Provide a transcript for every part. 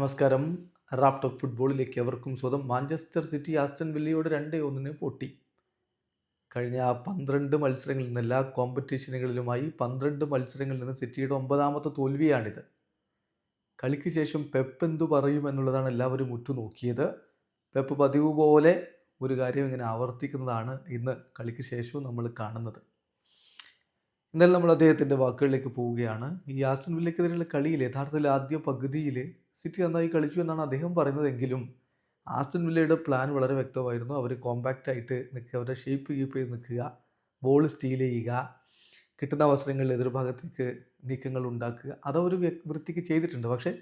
നമസ്കാരം. Raf Talk ഫുട്ബോളിലേക്ക് എവർക്കും സ്വതം മാഞ്ചസ്റ്റർ സിറ്റി ആസ്റ്റൺ വില്ലയോട് രണ്ട് ഒന്നിന് പൊട്ടി. കഴിഞ്ഞ പന്ത്രണ്ട് മത്സരങ്ങളിൽ നിന്ന് എല്ലാ കോമ്പറ്റീഷനുകളിലുമായി പന്ത്രണ്ട് മത്സരങ്ങളിൽ നിന്ന് സിറ്റിയുടെ ഒമ്പതാമത്തെ തോൽവിയാണിത്. കളിക്ക് ശേഷം പെപ്പ് എന്തു പറയും എന്നുള്ളതാണ് എല്ലാവരും ഉറ്റുനോക്കിയത്. പെപ്പ് പതിവ് പോലെ ഒരു കാര്യം ഇങ്ങനെ ആവർത്തിക്കുന്നതാണ് ഇന്ന് കളിക്ക് ശേഷവും നമ്മൾ കാണുന്നത്. എന്നാലും നമ്മൾ അദ്ദേഹത്തിന്റെ വാക്കുകളിലേക്ക് പോവുകയാണ്. ഈ ആസ്റ്റൺ വില്ലയ്ക്കെതിരെയുള്ള കളിയിൽ യഥാർത്ഥത്തിൽ ആദ്യ പകുതിയിൽ സിറ്റി നന്നായി കളിച്ചു എന്നാണ് അദ്ദേഹം പറയുന്നതെങ്കിലും ആസ്റ്റൻ വില്ലയുടെ പ്ലാൻ വളരെ വ്യക്തമായിരുന്നു. അവർ കോമ്പാക്റ്റ് ആയിട്ട് നിൽക്കുക അവരുടെ ഷേപ്പ് കീപ്പ് ചെയ്ത് നിൽക്കുക ബോൾ സ്റ്റീൽ ചെയ്യുക കിട്ടുന്ന അവസരങ്ങളിൽ എതിർഭാഗത്തേക്ക് നീക്കങ്ങൾ ഉണ്ടാക്കുക. അതവർ വൃത്തിക്ക് ചെയ്തിട്ടുണ്ട്. പക്ഷേ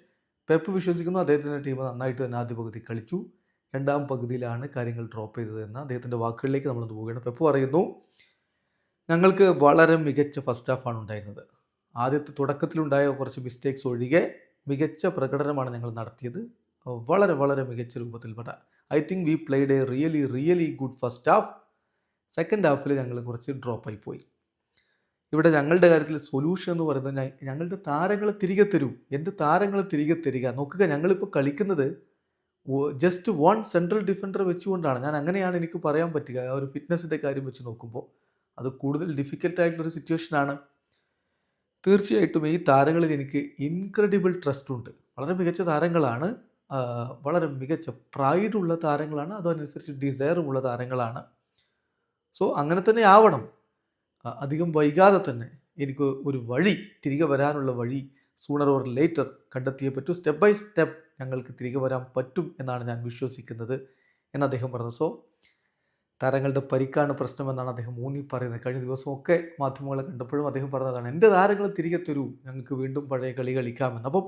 പെപ്പ് വിശ്വസിക്കുന്നു അദ്ദേഹത്തിന്റെ ടീം നന്നായിട്ട് തന്നെ ആദ്യ പകുതി കളിച്ചു. രണ്ടാം പകുതിയിലാണ് കാര്യങ്ങൾ ഡ്രോപ്പ് ചെയ്തതെന്ന് അദ്ദേഹത്തിന്റെ വാക്കുകളിലേക്ക് നമ്മളൊന്ന് പോവുകയാണ്. പെപ്പ് പറയുന്നു ഞങ്ങൾക്ക് വളരെ മികച്ച ഫസ്റ്റ് ഹാഫാണ് ഉണ്ടായിരുന്നത്. ആദ്യത്തെ തുടക്കത്തിലുണ്ടായ കുറച്ച് മിസ്റ്റേക്സ് ഒഴികെ മികച്ച പ്രകടനമാണ് ഞങ്ങൾ നടത്തിയത്. വളരെ വളരെ മികച്ച രൂപത്തിൽപ്പെട്ട I think we played a really really good first half second ഹാഫിൽ ഞങ്ങൾ കുറച്ച് ഡ്രോപ്പായി പോയി. ഇവിടെ ഞങ്ങളുടെ കാര്യത്തിൽ സൊല്യൂഷൻ എന്ന് പറയുന്നത് ഞങ്ങളുടെ താരങ്ങൾ തിരികെ തരൂ. എന്റെ താരങ്ങൾ തിരികെ തരിക? നോക്കുക ഞങ്ങളിപ്പോൾ കളിക്കുന്നത് ജസ്റ്റ് വൺ സെൻട്രൽ ഡിഫൻഡർ വെച്ചുകൊണ്ടാണ്. ഞാൻ അങ്ങനെയാണ് എനിക്ക് പറയാൻ പറ്റുക. ആ ഒരു ഫിറ്റ്നസിന്റെ കാര്യം വെച്ച് നോക്കുമ്പോൾ. അത് കൂടുതൽ ഡിഫിക്കൽട്ടായിട്ടുള്ളൊരു സിറ്റുവേഷനാണ് തീർച്ചയായിട്ടും ഈ താരങ്ങളിൽ എനിക്ക് ഇൻക്രെഡിബിൾ ട്രസ്റ്റ് ഉണ്ട്. വളരെ മികച്ച താരങ്ങളാണ്. വളരെ മികച്ച പ്രൈഡുള്ള താരങ്ങളാണ്. അതനുസരിച്ച് ഡിസയറും ഉള്ള താരങ്ങളാണ്. സോ അങ്ങനെ തന്നെ ആവണം. അധികം വൈകാതെ തന്നെ എനിക്ക് ഒരു വഴി തിരികെ വരാനുള്ള വഴി സൂണർ ഓർ ലേറ്റർ കണ്ടെത്തിയേ പറ്റൂ. സ്റ്റെപ്പ് ബൈ സ്റ്റെപ്പ് ഞങ്ങൾക്ക് തിരികെ വരാൻ പറ്റും എന്നാണ് ഞാൻ വിശ്വസിക്കുന്നത് എന്ന് അദ്ദേഹം പറഞ്ഞു. സോ താരങ്ങളുടെ പരിക്കാണ് പ്രശ്നമെന്നാണ് അദ്ദേഹം ഊന്നി പറയുന്നത്. കഴിഞ്ഞ ദിവസമൊക്കെ മാധ്യമങ്ങളെ കണ്ടപ്പോഴും അദ്ദേഹം പറഞ്ഞതാണ് എന്റെ താരങ്ങൾ തിരികെ തരൂ. ഞങ്ങൾക്ക് വീണ്ടും പഴയ കളി കളിക്കാമെന്ന്. അപ്പം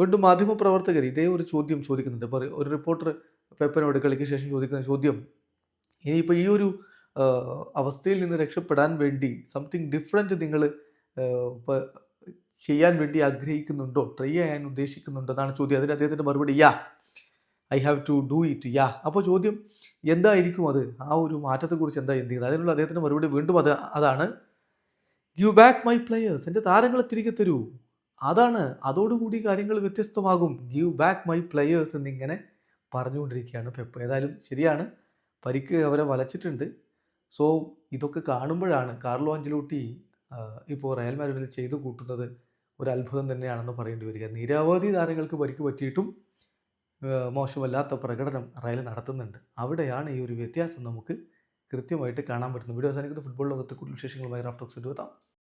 വീണ്ടും മാധ്യമപ്രവർത്തകർ ഇതേ ഒരു ചോദ്യം ചോദിക്കുന്നുണ്ട്. ഇപ്പോൾ ഒരു റിപ്പോർട്ടർ പെപ്പനോട് കളിക്ക് ശേഷം ചോദിക്കുന്ന ചോദ്യം ഇനിയിപ്പോൾ ഈ ഒരു അവസ്ഥയിൽ നിന്ന് രക്ഷപ്പെടാൻ വേണ്ടി സംതിങ് ഡിഫറെന്റ് നിങ്ങൾ ചെയ്യാൻ വേണ്ടി ആഗ്രഹിക്കുന്നുണ്ടോ? ട്രൈ ചെയ്യാൻ ഉദ്ദേശിക്കുന്നുണ്ടോ? എന്നാണ് ചോദ്യം. അതിന് അദ്ദേഹത്തിന്റെ മറുപടി yeah I have to do it yeah അപ്പോൾ ചോദ്യം എന്തായിരിക്കും അത്? ആ ഒരു മാറ്റത്തെക്കുറിച്ച് എന്താ ചിന്തിക്കുന്നത് അതിനുള്ള അദ്ദേഹത്തിന്റെ മറുപടി വീണ്ടും അത് അതാണ്. ഗിവ് ബാക്ക് മൈ പ്ലെയേഴ്സ് എന്റെ താരങ്ങളെ തിരികെ തരൂ. അതാണ്. അതോടുകൂടി കാര്യങ്ങൾ വ്യത്യസ്തമാകും. ഗിവ് ബാക്ക് മൈ പ്ലെയേഴ്സ് എന്നിങ്ങനെ പറഞ്ഞുകൊണ്ടിരിക്കുകയാണ് പെപ്പ്. ഏതായാലും ശരിയാണ്. പരിക്ക് അവരെ വലച്ചിട്ടുണ്ട്. സോ ഇതൊക്കെ കാണുമ്പോഴാണ് കാർലോ അഞ്ചലോട്ടി ഇപ്പോൾ റയൽ മാഡ്രിഡിൽ ചെയ്തു കൂട്ടുന്നത് ഒരു അത്ഭുതം തന്നെയാണെന്ന് പറയേണ്ടി വരിക. നിരവധി താരങ്ങൾക്ക് പരിക്ക് പറ്റിയിട്ടും മോശമല്ലാത്ത പ്രകടനം റയൽ നടത്തുന്നുണ്ട്. അവിടെയാണ് ഈ ഒരു വ്യത്യാസം നമുക്ക് കൃത്യമായിട്ട് കാണാൻ പറ്റുന്നത്. വീഡിയോ അവസാനിക്കുന്നത് ഫുട്ബോൾ ലോകത്തെ കൂടുതൽ വിശേഷങ്ങളുമായി റാഫ്റ്റോക്സ് എത്താം.